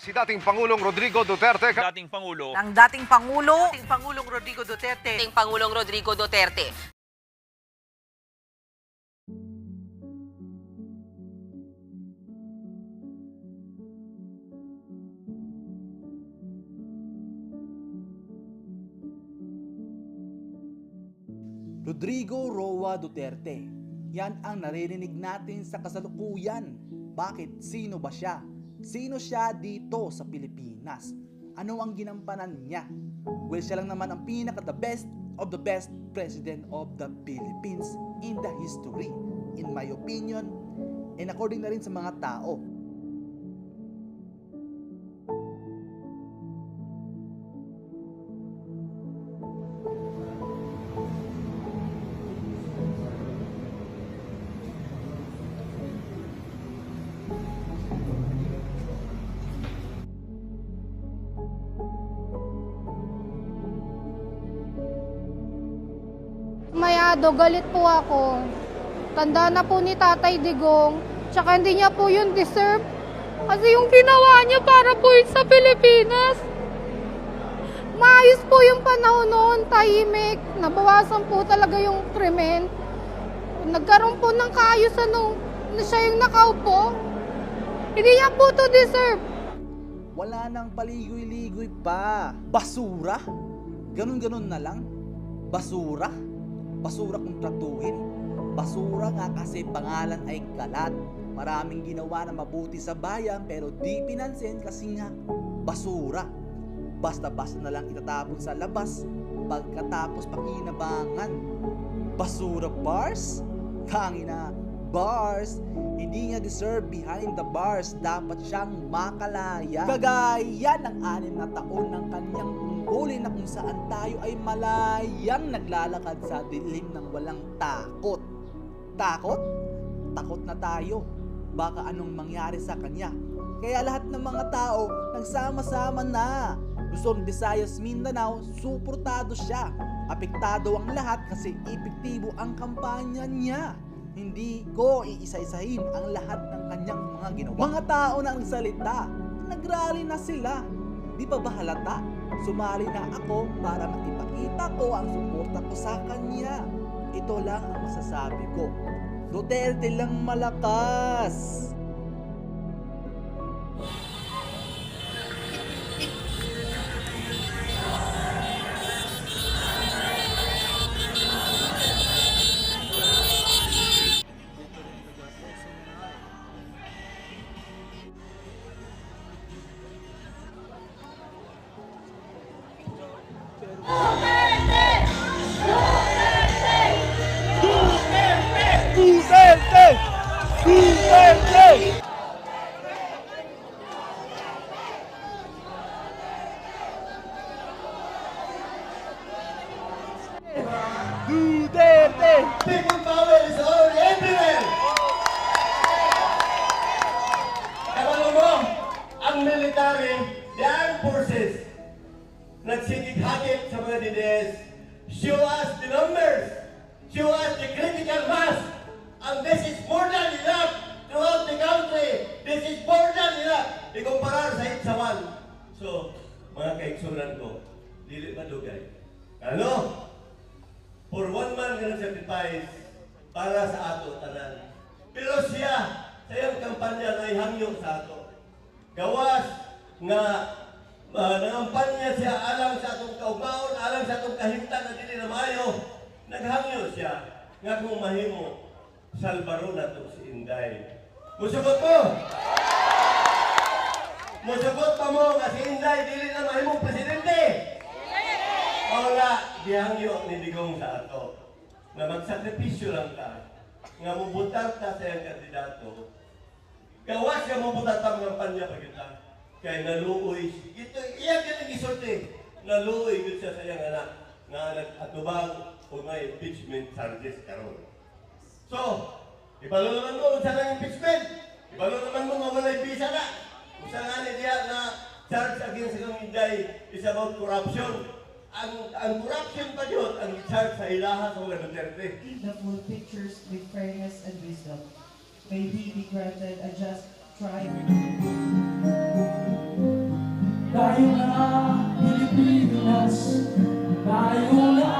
Si dating Pangulong Rodrigo Duterte dating Pangulo. ng dating Pangulo, dating Pangulong Rodrigo Duterte. dating Pangulong Rodrigo Duterte. Rodrigo Roa Duterte. Yan ang naririnig natin sa kasalukuyan. Bakit? Sino ba siya? Sino siya dito sa Pilipinas? Ano ang ginampanan niya? Well, siya lang naman ang pinaka the best of the best president of the Philippines in the history. In my opinion, and according na rin sa mga tao. Mayado, galit po ako. Tanda na po ni Tatay Digong. Tsaka hindi niya po yun deserve. Kasi yung ginawa niya para po sa Pilipinas. Maayos po yung panahon noon, tahimik. Nabawasan po talaga yung krimen. Nagkaroon po ng kaayusan nung na siya yung nakaupo. Hindi niya po to deserve. Wala nang paligoy-ligoy pa. Basura? Ganun-ganun na lang? Basura? Basura kung tratuhin? Basura nga kasi pangalan ay kalat. Maraming ginawa na mabuti sa bayan pero di pinansin kasi nga basura. Basta-basta na lang itatapon sa labas pagkatapos pakinabangan. Basura bars? Tangina, bars? Hindi niya deserve behind the bars. Dapat siyang makalaya. Kagaya ng anim na taon ng kanyang tungkulin na kung saan tayo ay malayang naglalakad sa dilim ng walang takot. Takot? Takot na tayo. Baka anong mangyari sa kanya. Kaya lahat ng mga tao nagsama-sama na. Luzon, Visayas, Mindanao, suportado siya. Apektado ang lahat kasi epektibo ang kampanya niya. Hindi ko iisa-isahin ang lahat ng kanyang mga ginawa. Mga tao na nagsalita, nagrally na sila. Di pa ba halata? Sumali na ako para maipakita ko ang suporta ko sa kanya. Ito lang ang masasabi ko. Duterte lang malakas. Military, the armed forces, nagsigit-hagit sa mga DDS, show us the numbers, show us the critical mass, and this is more than enough throughout the country. This is more than enough. Ikumparar sa Itzawan. So, mga kaigsunan ko, dili madugay. Ano? For one man nga sacrifice para sa ato tanan. Pero siya, sa iyang kampanya na ihangyo sa ato. Gawas nga uh, nangampanya siya alang sa atong kaugmaon, alang sa atong kahimtan na dili na maayo. Naghangyo siya nga kung mahimo salbaro na to si Inday. Musugot mo! Musugot pa mo nga si Inday dili na mahimong presidente! Wala, gihangyo ni Digong sa ato. Na magsakripisyo lang ka. Nga mubutang ta sa iyang kandidato. Gawas ka mubutang ta mga panya pa kita. Kaya naluoy. Ito, iyan ka nang isulti. Naluoy yun siya sa iyang anak. Nga nag-atubang o may impeachment charges karon. So, ibalo naman mo kung saan ang impeachment. Ibalo naman mo nga walay visa na. Saan nga diya na charge against sa Inday is about corruption. Ang, ang corruption pa yun, ang charge sa ilaha sa mga Duterte. the full pictures with fairness and wisdom. May he be granted a just Tayo na Pilipinas, tayo na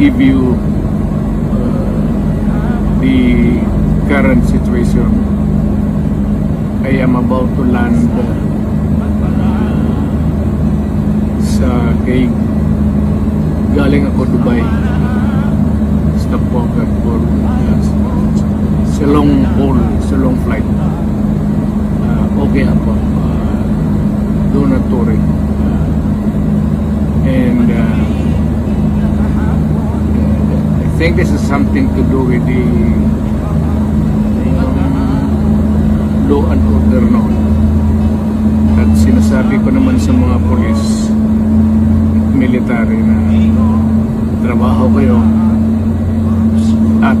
give you uh, the current situation I am about to land uh, sa kay galing ako Dubai stop po agad for sa long haul sa long flight uh, okay ako. Uh, do not worry. Uh, and uh, think this is something to do with the um, law and order noon. At sinasabi ko naman sa mga polis at military na trabaho kayo at